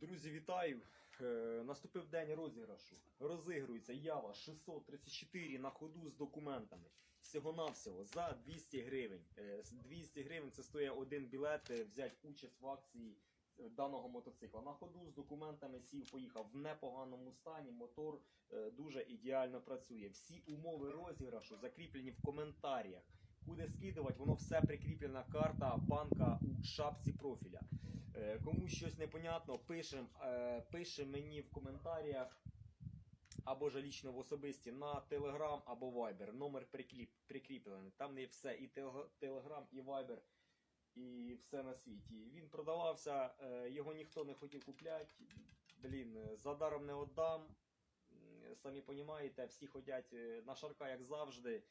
Друзі, вітаю! Е, наступив день розіграшу. Розігрується Ява 634 на ходу з документами. Всього-навсього за 200 гривень. Е, 200 гривень це стоїть один білет е, взяти участь в акції е, даного мотоцикла. На ходу з документами сів, поїхав в непоганому стані. Мотор е, дуже ідеально працює. Всі умови розіграшу закріплені в коментарях. Куди скидувати, воно все прикріплена карта банка у шапці профіля. Е, Кому щось непонятно, пишем, е, пише мені в коментарях або ж лічно в особисті на Telegram або Viber. Номер прикріп, прикріплений. Там є все, і Telegram, і Viber, і все на світі. Він продавався, е, його ніхто не хотів купляти. Блін, за даром не віддам. Самі розумієте, всі ходять на шарка, як завжди.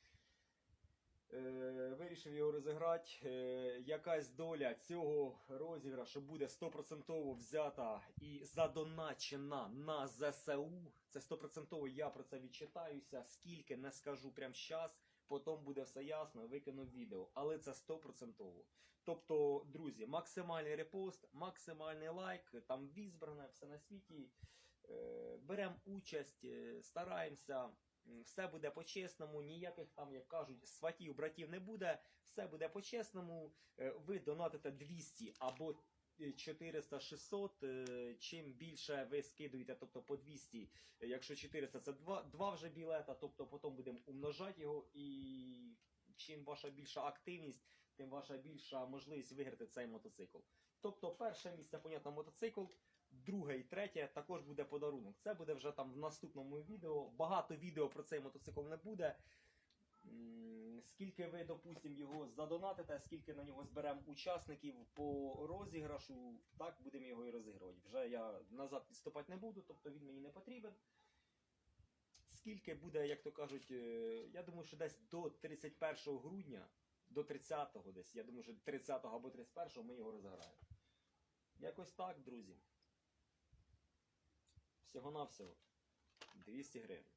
Е, вирішив його розіграти. Е, якась доля цього розіграшу буде 100% взята і задоначена на ЗСУ. Це 100% я про це відчитаюся. Скільки не скажу прямо зараз. Потім буде все ясно, викину відео. Але це 100%. Тобто, друзі, максимальний репост, максимальний лайк, там візбране, все на світі. Е, Беремо участь, стараємося. Все буде по-чесному, ніяких там, як кажуть, сватів, братів не буде. Все буде по-чесному. Е, Ви донатите 200 або е, 400 600 е, Чим більше ви скидуєте, тобто по 200, е, якщо 400 це 2, 2 вже білета, тобто потім будемо умножати його. І чим ваша більша активність, тим ваша більша можливість виграти цей мотоцикл. Тобто, перше місце, понятно, мотоцикл. Друге і третє також буде подарунок. Це буде вже там в наступному відео. Багато відео про цей мотоцикл не буде. Скільки ви, допустимо, його задонатите, скільки на нього зберемо учасників по розіграшу, так будемо його і розігрувати. Вже я назад відступати не буду, тобто він мені не потрібен. Скільки буде, як то кажуть, е, я думаю, що десь до 31 грудня, до 30-го десь, я думаю, що 30-го або 31-го ми його розіграємо. Якось так, друзі. Всього-навсього. 200 гривень.